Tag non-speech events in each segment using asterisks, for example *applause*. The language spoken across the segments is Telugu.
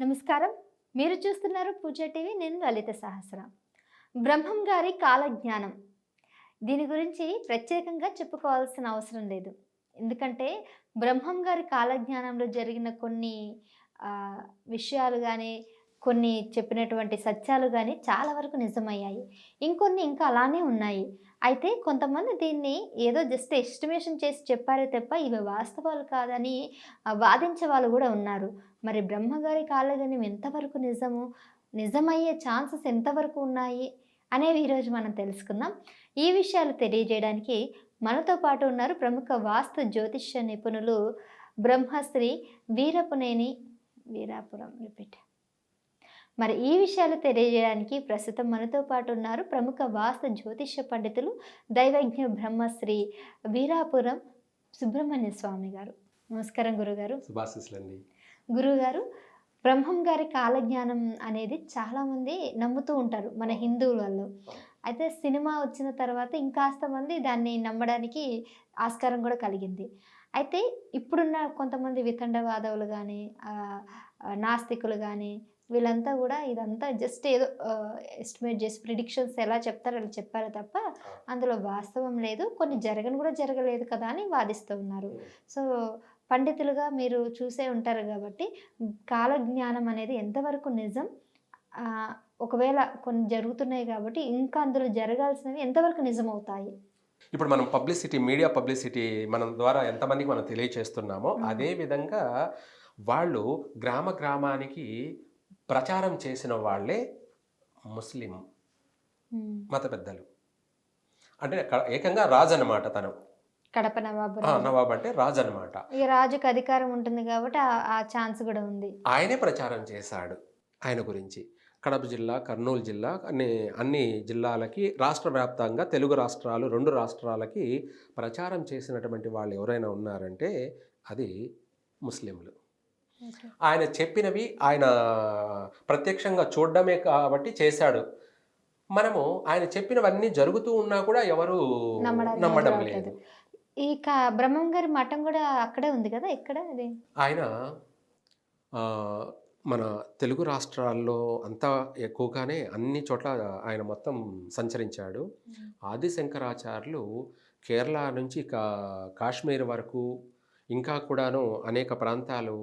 నమస్కారం. మీరు చూస్తున్నారు పూజ టీవీ. నేను లలిత సహస్ర. బ్రహ్మం గారి కాలజ్ఞానం. దీని గురించి ప్రత్యేకంగా చెప్పుకోవాల్సిన అవసరం లేదు. ఎందుకంటే బ్రహ్మం గారి కాలజ్ఞానంలో జరిగిన కొన్ని విషయాలు కానీ కొన్ని చెప్పినటువంటి సత్యాలు కానీ చాలా వరకు నిజమయ్యాయి. ఇంకొన్ని ఇంకా అలానే ఉన్నాయి. అయితే కొంతమంది దీన్ని ఏదో జస్ట్ ఎస్టిమేషన్ చేసి చెప్పారే తప్ప ఇవి వాస్తవాలు కాదని వాదించే వాళ్ళు కూడా ఉన్నారు. మరి బ్రహ్మగారి కాలేదని ఎంతవరకు నిజము? నిజమయ్యే ఛాన్సెస్ ఎంతవరకు ఉన్నాయి? అనేవి ఈరోజు మనం తెలుసుకుందాం. ఈ విషయాలు తెలియజేయడానికి మనతో పాటు ఉన్నారు ప్రముఖ వాస్తు జ్యోతిష్య నిపుణులు బ్రహ్మశ్రీ వీరపునేని వీరాపురం రిపీట్. మరి ఈ విషయాలు తెలియజేయడానికి ప్రస్తుతం మనతో పాటు ఉన్నారు ప్రముఖ వాస్తు జ్యోతిష్య పండితులు దైవజ్ఞ బ్రహ్మశ్రీ వీరాపురం సుబ్రహ్మణ్య స్వామి గారు. నమస్కారం గురుగారు. శుభాశిస్సులండి. గురువుగారు బ్రహ్మం గారి కాలజ్ఞానం అనేది చాలామంది నమ్ముతూ ఉంటారు మన హిందువులలో. అయితే సినిమా వచ్చిన తర్వాత ఇంకాస్త మంది దాన్ని నమ్మడానికి ఆస్కారం కూడా కలిగింది. అయితే ఇప్పుడున్న కొంతమంది వితండవాదవులు కానీ నాస్తికులు కానీ వీళ్ళంతా కూడా ఇదంతా జస్ట్ ఏదో ఎస్టిమేట్ చేసి ప్రిడిక్షన్స్ ఎలా చెప్తారో అలా చెప్పారు తప్ప అందులో వాస్తవం లేదు. కొన్ని జరగని కూడా జరగలేదు కదా అని వాదిస్తూ ఉన్నారు. సో పండితులుగా మీరు చూసే ఉంటారు కాబట్టి కాలజ్ఞానం అనేది ఎంతవరకు నిజం? ఒకవేళ కొన్ని జరుగుతున్నాయి కాబట్టి ఇంకా అందులో జరగాల్సినవి ఎంతవరకు నిజం అవుతాయి ఇప్పుడు మనం పబ్లిసిటీ మీడియా పబ్లిసిటీ మనం ద్వారా ఎంతమందికి మనం తెలియచేస్తున్నామో మ్మ్. అదే విధంగా వాళ్ళు గ్రామ గ్రామానికి ప్రచారం చేసిన వాళ్ళే ముస్లిం. మత పెద్దలు. అంటే ఏకంగా రాజు అనమాట తను. కడప నవాబు. నవాబ్ అంటే రాజు అనమాట ఇక రాజుకు అధికారం ఉంటుంది కాబట్టి ఆ- ఆ ఛాన్స్ కూడా ఉంది. ఆయనే ప్రచారం చేశాడు ఆయన గురించి. కడప జిల్లా కర్నూలు జిల్లా అన్ని అన్ని జిల్లాలకి రాష్ట్ర వ్యాప్తంగా తెలుగు రాష్ట్రాలు రెండు రాష్ట్రాలకి ప్రచారం చేసినటువంటి వాళ్ళు ఎవరైనా ఉన్నారంటే అది ముస్లింలు. ఆయన చెప్పినవి ఆయన ప్రత్యక్షంగా చూడడమే కాబట్టి చేశాడు. మనము ఆయన చెప్పినవన్నీ జరుగుతూ ఉన్నా కూడా ఎవరు నమ్మడం. లేదు. ఈ కా- బ్రహ్మం గారి మఠం కూడా అక్కడే ఉంది కదా? ఎక్కడ అది? ఆయన మన తెలుగు రాష్ట్రాల్లో అంతా ఎక్కువగానే అన్ని చోట్ల ఆయన మొత్తం సంచరించాడు. ఆది శంకరాచార్యులు కేరళ నుంచి కా కాశ్మీర్ వరకు ఇంకా కూడాను అనేక ప్రాంతాలు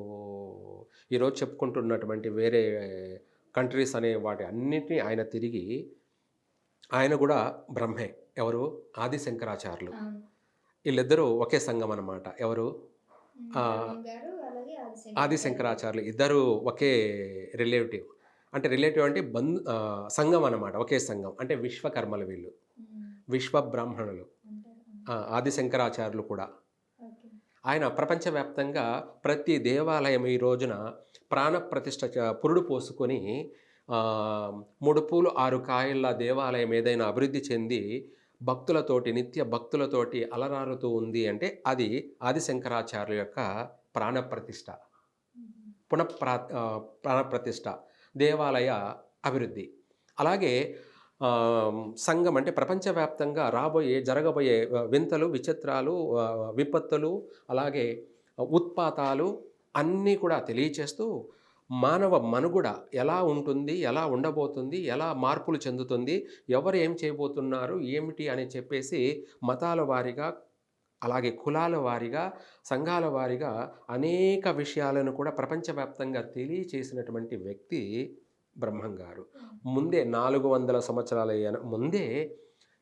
ఈరోజు చెప్పుకుంటున్నటువంటి వేరే కంట్రీస్ అనే వాటి అన్నిటినీ ఆయన తిరిగి ఆయన కూడా బ్రహ్మే. ఎవరు? ఆది శంకరాచార్యులు వీళ్ళిద్దరూ ఒకే సంఘం అన్నమాట. ఎవరు? ఆది శంకరాచార్యులు ఇద్దరు ఒకే రిలేటివ్. అంటే రిలేటివ్ అంటే బంధు సంఘం అన్నమాట. ఒకే సంఘం. అంటే విశ్వకర్మలు వీళ్ళు. విశ్వ బ్రాహ్మణులు ఆది శంకరాచార్యులు కూడా. ఆయన ప్రపంచవ్యాప్తంగా ప్రతి దేవాలయం ఈ రోజున ప్రాణప్రతిష్ఠ పురుడు పోసుకొని ముడుపులు మూడు పూలు ఆరు కాయల దేవాలయం ఏదైనా అభివృద్ధి చెంది భక్తులతోటి నిత్య భక్తులతోటి అలరారుతూ ఉంది అంటే అది ఆదిశంకరాచార్యుల యొక్క ప్రాణప్రతిష్ట పునఃప్రా ప్రాణప్రతిష్ట ప్రాణప్రతిష్ఠ దేవాలయ అభివృద్ధి. అలాగే సంఘం అంటే ప్రపంచవ్యాప్తంగా రాబోయే జరగబోయే వింతలు విచిత్రాలు విపత్తులు అలాగే ఉత్పాతాలు అన్నీ కూడా తెలియచేస్తూ మానవ మనుగుడ ఎలా ఉంటుంది ఎలా ఉండబోతుంది ఎలా మార్పులు చెందుతుంది ఎవరు ఏం చేయబోతున్నారు ఏమిటి అని చెప్పేసి మతాల వారీగా అలాగే కులాల వారీగా సంఘాల వారీగా అనేక విషయాలను కూడా ప్రపంచవ్యాప్తంగా తెలియచేసినటువంటి వ్యక్తి బ్రహ్మం గారు. ముందే నాలుగు వందల సంవత్సరాల ముందే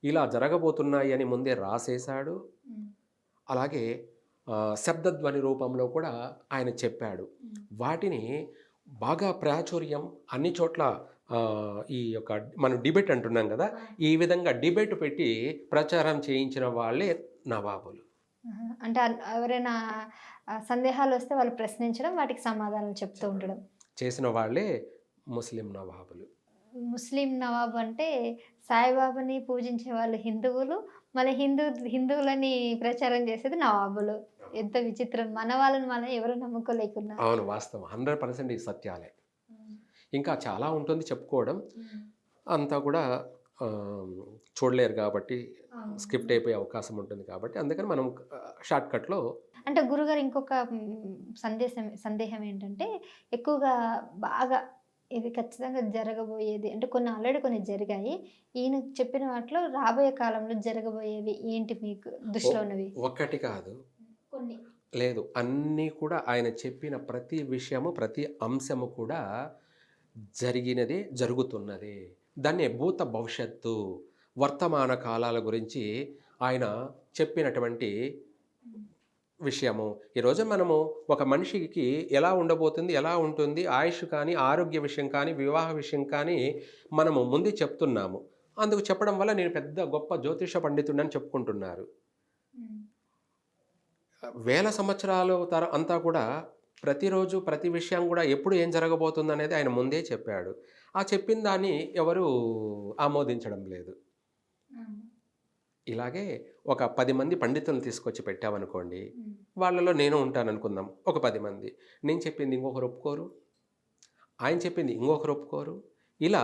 ఇలా జరగబోతున్నాయి అని ముందే రాసేశాడు. అలాగే శబ్దధ్వని రూపంలో కూడా ఆయన చెప్పాడు. వాటిని బాగా ప్రాచుర్యం అన్ని చోట్ల ఈ యొక్క మనం డిబేట్ అంటున్నాం కదా ఈ విధంగా డిబేట్ పెట్టి ప్రచారం చేయించిన వాళ్ళే నవాబులు. అంటే ఎవరైనా సందేహాలు వస్తే వాళ్ళు ప్రశ్నించడం వాటికి సమాధానం చెప్తూ ఉండడం. చేసిన వాళ్ళే ముస్లిం నవాబులు. ముస్లిం నవాబ్ అంటే సాయిబాబాని పూజించే వాళ్ళు హిందువులు. మళ్ళీ హిందూ హిందువులని ప్రచారం చేసేది నవాబులు. ఎంత విచిత్రం. మన వాళ్ళని మనం ఎవరు నమ్ముకోలేకున్నా. అవును వాస్తవం. హండ్రెడ్ పర్సెంట్ ఇది సత్యాలే. ఇంకా చాలా ఉంటుంది చెప్పుకోవడం. అంతా కూడా చూడలేరు కాబట్టి స్కిప్ట్ అయిపోయే అవకాశం ఉంటుంది కాబట్టి అందుకని మనం షార్ట్ కట్లో అంటే గురుగారు ఇంకొక సందేశం సందేహం ఏంటంటే ఎక్కువగా బాగా ఇది ఖచ్చితంగా జరగబోయేది. అంటే కొన్ని ఆల్రెడీ కొన్ని జరిగాయి. ఈయన చెప్పిన వాటిలో రాబోయే కాలంలో జరగబోయేవి ఏంటి మీకు దృష్టిలో ఉన్నవి? ఒక్కటి కాదు. కొన్ని. లేదు అన్నీ కూడా ఆయన చెప్పిన ప్రతి విషయము ప్రతి అంశము కూడా జరిగినదే జరుగుతున్నది. దాన్ని భూత భవిష్యత్తు వర్తమాన కాలాల గురించి ఆయన చెప్పినటువంటి విషయము. ఈరోజు మనము ఒక మనిషికి ఎలా ఉండబోతుంది ఎలా ఉంటుంది ఆయుష్ కానీ ఆరోగ్య విషయం కానీ వివాహ విషయం కానీ మనము ముందు చెప్తున్నాము. అందుకు చెప్పడం వల్ల నేను పెద్ద గొప్ప జ్యోతిష పండితుడని చెప్పుకుంటున్నారు. వేల సంవత్సరాలు తర అంతా కూడా ప్రతిరోజు ప్రతి విషయం కూడా ఎప్పుడు ఏం జరగబోతుంది అనేది ఆయన ముందే చెప్పాడు. ఆ చెప్పిన దాన్ని ఎవరు ఆమోదించడం లేదు. ఇలాగే ఒక పది మంది పండితులను తీసుకొచ్చి పెట్టామనుకోండి వాళ్ళలో నేను ఉంటాను అనుకుందాం ఒక పది మంది. నేను చెప్పింది ఇంకొకరు ఒప్పుకోరు ఆయన చెప్పింది ఇంకొకరు ఒప్పుకోరు. ఇలా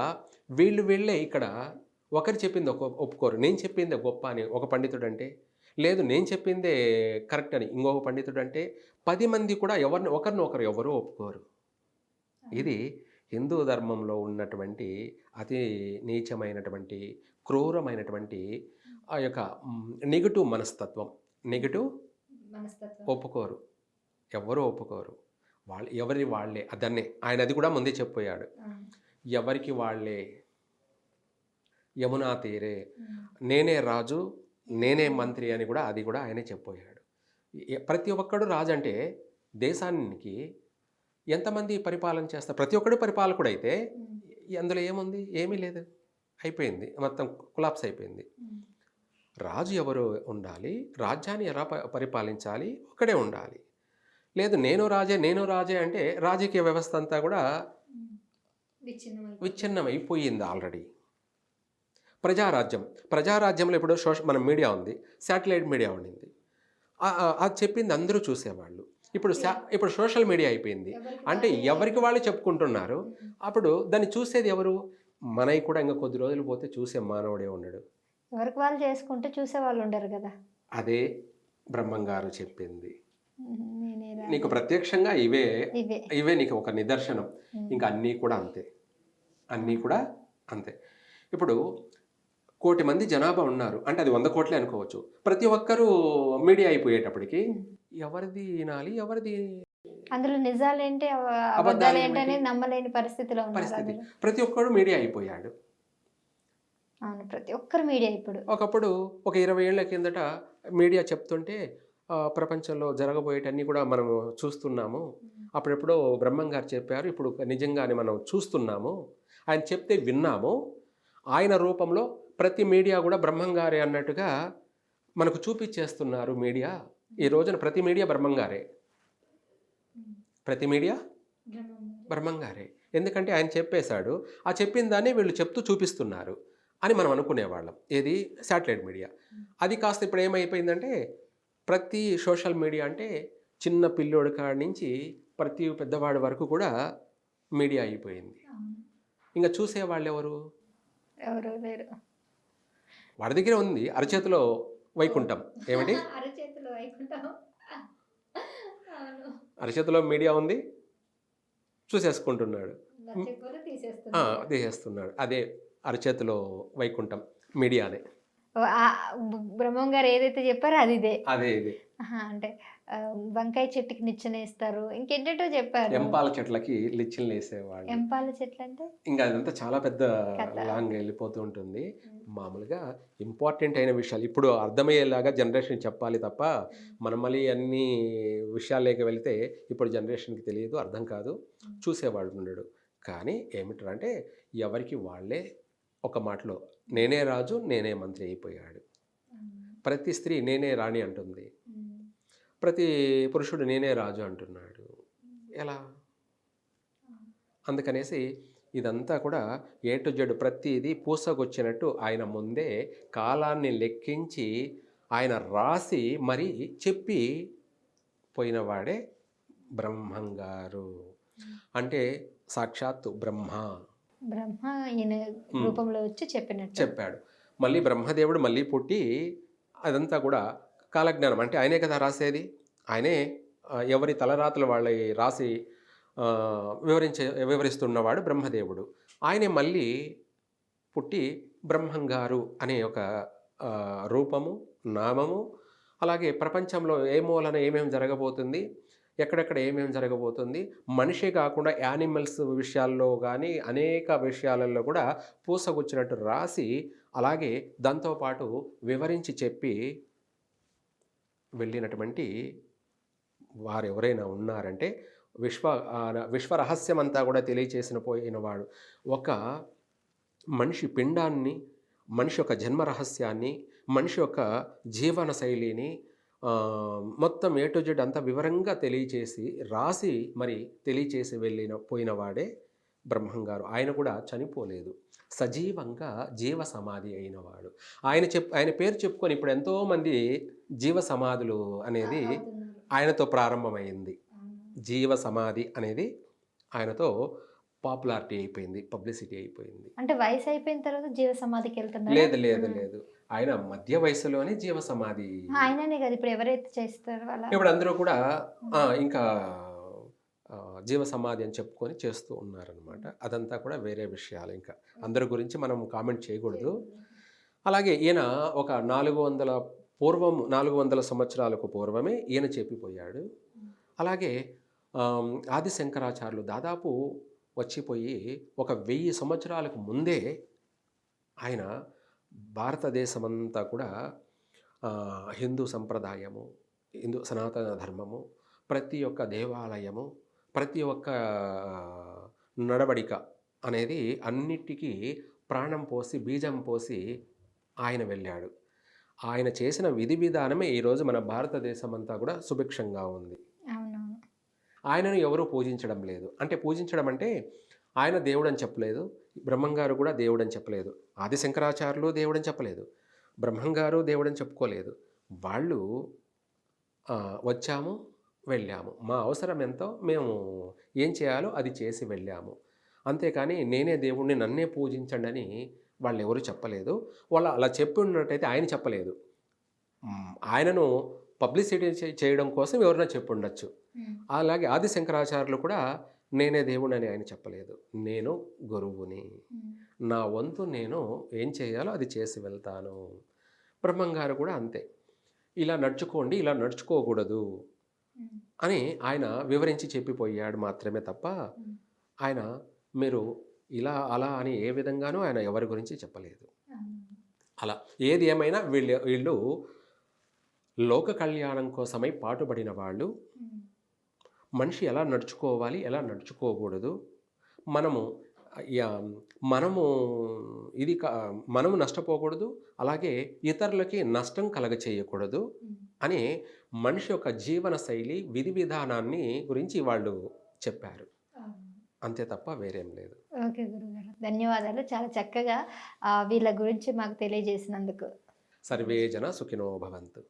వీళ్ళు వీళ్ళే ఇక్కడ ఒకరు చెప్పింది ఒక ఒప్పుకోరు. నేను చెప్పిందే గొప్ప అని ఒక పండితుడు అంటే లేదు నేను చెప్పిందే కరెక్ట్ అని ఇంకొక పండితుడు అంటే పది మంది కూడా ఎవరిని ఒకరిని ఒకరు ఎవరు ఒప్పుకోరు. ఇది హిందూ ధర్మంలో ఉన్నటువంటి అతి నీచమైనటువంటి క్రూరమైనటువంటి ఆ యొక్క నెగిటివ్ మనస్తత్వం. నెగిటివ్ ఒప్పుకోరు. ఎవరు ఒప్పుకోరు. వాళ్ళు ఎవరి వాళ్ళే. అదన్నే. ఆయన అది కూడా ముందే చెప్పాడు. ఎవరికి వాళ్ళే? యమునా తీరే. నేనే రాజు నేనే మంత్రి అని కూడా అది కూడా ఆయనే చెప్పాడు. ఎ- ప్రతి ఒక్కడు రాజు అంటే దేశానికి ఎంతమంది పరిపాలన చేస్తారు? ప్రతి ఒక్కడు పరిపాలకుడు అయితే అందులో ఏముంది? ఏమీ లేదు. అయిపోయింది. మొత్తం కులాప్స్ అయిపోయింది. రాజు ఎవరు ఉండాలి? రాజ్యాన్ని ఎలా ప- పరిపాలించాలి? ఒక్కడే ఉండాలి. లేదు నేను రాజే నేను రాజే అంటే రాజకీయ వ్యవస్థ అంతా కూడా విచ్ఛిన్నమైపోయింది. ఆల్రెడీ. ప్రజారాజ్యం. ప్రజారాజ్యంలో ఇప్పుడు సోష మన మీడియా ఉంది. శాటిలైట్ మీడియా ఉండింది. అది చెప్పింది అందరూ చూసేవాళ్ళు. ఇప్పుడు ఇప్పుడు సోషల్ మీడియా అయిపోయింది. అంటే ఎవరికి వాళ్ళు చెప్పుకుంటున్నారు? అప్పుడు దాన్ని చూసేది ఎవరు? మనకి కూడా ఇంకా కొద్ది రోజులు పోతే చూసే మానవుడే ఉండడు ఎవరికి వాళ్ళు చేసుకుంటే చూసే వాళ్ళు ఉండరు కదా. అదే బ్రహ్మంగారు చెప్పింది. నీకు ప్రత్యక్షంగా ఇవే ఇవే. నీకు ఒక నిదర్శనం. ఇంకా అన్నీ కూడా అంతే. అన్నీ కూడా అంతే. ఇప్పుడు కోటి మంది జనాభా ఉన్నారు. అంటే అది వంద కోట్లే అనుకోవచ్చు. ప్రతి ఒక్కరూ మీడియా అయిపోయేటప్పటికి ఎవరిది వినాలి ఎవరిది అందులో నిజాలేంటి అబద్ధాలు ఏంటి? అనేది నమ్మలేని పరిస్థితిలో పరిస్థితి. ప్రతి ఒక్కడు మీడియా అయిపోయాడు. అవును ప్రతి ఒక్కరు మీడియా ఇప్పుడు. ఒకప్పుడు ఒక ఇరవై ఏళ్ళ కిందట మీడియా చెప్తుంటే ప్రపంచంలో జరగబోయేటన్నీ కూడా మనం చూస్తున్నాము. అప్పుడెప్పుడో బ్రహ్మం గారు చెప్పారు ఇప్పుడు నిజంగానే మనం చూస్తున్నాము. ఆయన చెప్తే విన్నాము. ఆయన రూపంలో ప్రతి మీడియా కూడా బ్రహ్మం గారే అన్నట్టుగా మనకు చూపించేస్తున్నారు మీడియా. ఈ రోజున ప్రతి మీడియా బ్రహ్మం గారే. ప్రతి మీడియా బ్రహ్మం గారే. ఎందుకంటే ఆయన చెప్పేశాడు ఆ చెప్పిన దాన్ని వీళ్ళు చెప్తూ చూపిస్తున్నారు. అని మనం అనుకునేవాళ్ళం. ఏది? Satellite media. అది కాస్త ఇప్పుడు ఏమైపోయిందంటే ప్రతి సోషల్ మీడియా అంటే చిన్న పిల్లోడి కాడి నుంచి ప్రతి పెద్దవాడి వరకు కూడా మీడియా అయిపోయింది. ఇంకా చూసేవాళ్ళు ఎవరు? ఎవరు లేరు. వాడి దగ్గర ఉంది అరచేతిలో వైకుంఠం. ఏమిటి? *laughs* అరచేతిలో మీడియా ఉంది చూసేసుకుంటున్నాడు. తీసేస్తున్నాడు. అదే అరచేతిలో వైకుంఠం మీడియానే. బ్రహ్మం గారు ఏదైతే చెప్పారో అది ఇదే. అదే ఇది. అంటే వంకాయ చెట్టుకి నిచ్చెనేస్తారు ఇంకేంటో చెప్పారు. ఎంపాల చెట్లకి లిచ్చిలు వేసేవాళ్ళు. ఎంపాల చెట్లు అంటే? ఇంకా అదంతా చాలా పెద్ద. లాంగ్ వెళ్ళిపోతూ ఉంటుంది. మామూలుగా ఇంపార్టెంట్ అయిన విషయాలు ఇప్పుడు అర్థమయ్యేలాగా జనరేషన్ చెప్పాలి తప్ప మనం మళ్ళీ అన్ని విషయాలేకి వెళ్తే ఇప్పుడు జనరేషన్కి తెలియదు అర్థం కాదు. చూసేవాడు ఉండడు. కానీ ఏమిటంటే ఎవరికి వాళ్ళే ఒక మాటలో నేనే రాజు నేనే మంత్రి అయిపోయాడు. ప్రతి స్త్రీ నేనే రాణి అంటుంది. ప్రతి పురుషుడు నేనే రాజు అంటున్నాడు. ఎలా? అందుకనేసి ఇదంతా కూడా ఏ టు జెడ్ ప్రతిదీ పూసకొచ్చినట్టు ఆయన ముందే కాలాన్ని లెక్కించి ఆయన రాసి మరి చెప్పి పోయినవాడే బ్రహ్మంగారు. అంటే సాక్షాత్తు బ్రహ్మ. బ్రహ్మ ఈయన రూపంలో వచ్చి చెప్పినట్టు. చెప్పాడు. మళ్ళీ బ్రహ్మదేవుడు మళ్ళీ పుట్టి అదంతా కూడా కాలజ్ఞానం. అంటే ఆయనే కదా రాసేది? ఆయనే ఎవరి తలరాతలు వాళ్ళ రాసి వివరించే వివరిస్తున్నవాడు బ్రహ్మదేవుడు. ఆయనే మళ్ళీ పుట్టి బ్రహ్మంగారు అనే ఒక రూపము నామము అలాగే ప్రపంచంలో ఏ మూలన ఏమేమి జరగబోతుంది? ఎక్కడెక్కడ ఏమేమి జరగబోతుంది. మనిషే కాకుండా యానిమల్స్ విషయాల్లో కానీ అనేక విషయాలలో కూడా పూసగుచ్చినట్టు రాసి అలాగే దాంతోపాటు వివరించి చెప్పి వెళ్ళినటువంటి వారు ఎవరైనా ఉన్నారంటే విశ్వ ఆ, విశ్వ రహస్యం అంతా కూడా తెలియచేసిన పోయినవాడు ఒక మనిషి పిండాన్ని మనిషి యొక్క జన్మ రహస్యాన్ని మనిషి యొక్క జీవన శైలిని మొత్తం ఏ టు జెడ్ అంతా వివరంగా తెలియచేసి రాసి మరి తెలియచేసి వెళ్ళిన పోయినవాడే బ్రహ్మంగారు. ఆయన కూడా చనిపోలేదు. సజీవంగా జీవ సమాధి అయినవాడు. ఆయన చెప్ ఆయన పేరు చెప్పుకొని ఇప్పుడు ఎంతోమంది జీవ సమాధులు అనేది ఆయనతో ప్రారంభమైంది. జీవ సమాధి అనేది ఆయనతో పాపులారిటీ అయిపోయింది పబ్లిసిటీ అయిపోయింది. అంటే వయసు అయిపోయిన తర్వాత జీవ సమాధికి వెళ్తున్నారు లేదు లేదు లేదు. ఆయన మధ్య వయసులోనే జీవ సమాధి ఆయననే కదా ఇప్పుడు ఎవరైతే చేస్తారో వాళ్ళ ఇప్పుడు అందరూ కూడా ఇంకా జీవ సమాధి అని చెప్పుకొని చేస్తూ ఉన్నారనమాట అదంతా కూడా వేరే విషయాలు ఇంకా. అందరి గురించి మనం కామెంట్ చేయకూడదు. అలాగే ఈయన ఒక నాలుగు వందల పూర్వం నాలుగు వందల సంవత్సరాలకు పూర్వమే ఈయన చెప్పిపోయాడు. అలాగే ఆది శంకరాచార్యులు దాదాపు వచ్చిపోయి ఒక వెయ్యి సంవత్సరాలకు ముందే ఆయన భారతదేశమంతా కూడా హిందూ సంప్రదాయము హిందూ సనాతన ధర్మము ప్రతి ఒక్క దేవాలయము ప్రతి ఒక్క నడవడిక అనేది అన్నిటికీ ప్రాణం పోసి బీజం పోసి ఆయన వెళ్ళాడు. ఆయన చేసిన విధి విధానమే ఈరోజు మన భారతదేశం అంతా కూడా సుభిక్షంగా ఉంది. ఆయనను ఎవరూ పూజించడం లేదు. అంటే పూజించడం అంటే ఆయన దేవుడు అని చెప్పలేదు. బ్రహ్మంగారు కూడా దేవుడు అని చెప్పలేదు. ఆది శంకరాచార్యులు దేవుడు అని చెప్పలేదు. బ్రహ్మంగారు దేవుడు అని చెప్పుకోలేదు. వాళ్ళు వచ్చాము వెళ్ళాము. మా అవసరం ఎంతో మేము ఏం చేయాలో అది చేసి వెళ్ళాము. అంతేకాని నేనే దేవుణ్ణి నన్నే పూజించండి అని వాళ్ళు ఎవరు చెప్పలేదు. వాళ్ళు అలా చెప్పి ఉన్నట్టయితే ఆయన చెప్పలేదు. ఆయనను పబ్లిసిటీ చేయడం కోసం ఎవరైనా చెప్పి ఉండొచ్చు. అలాగే ఆది శంకరాచార్యులు కూడా నేనే దేవుడు అని ఆయన చెప్పలేదు. నేను గురువుని. నా వంతు నేను ఏం చేయాలో అది చేసి వెళ్తాను. బ్రహ్మంగారు కూడా అంతే. ఇలా నడుచుకోండి ఇలా నడుచుకోకూడదు అని ఆయన వివరించి చెప్పిపోయాడు మాత్రమే తప్ప ఆయన మీరు ఇలా అలా అని ఏ విధంగానూ ఆయన ఎవరి గురించి చెప్పలేదు. అలా ఏది ఏమైనా వీళ్ళు వీళ్ళు లోక కళ్యాణం కోసమై పాటుపడిన వాళ్ళు మనిషి ఎలా నడుచుకోవాలి ఎలా నడుచుకోకూడదు? మనము మనము ఇది మనము నష్టపోకూడదు అలాగే ఇతరులకి నష్టం కలగ చేయకూడదు అని మనిషి యొక్క జీవన శైలి విధి విధానాన్ని గురించి వాళ్ళు చెప్పారు. అంతే తప్ప వేరేం లేదు. ఓకే గురుగారు. ధన్యవాదాలు. చాలా చక్కగా వీళ్ళ గురించి మాకు తెలియజేసినందుకు. సర్వే జన సుఖినో భవంతు.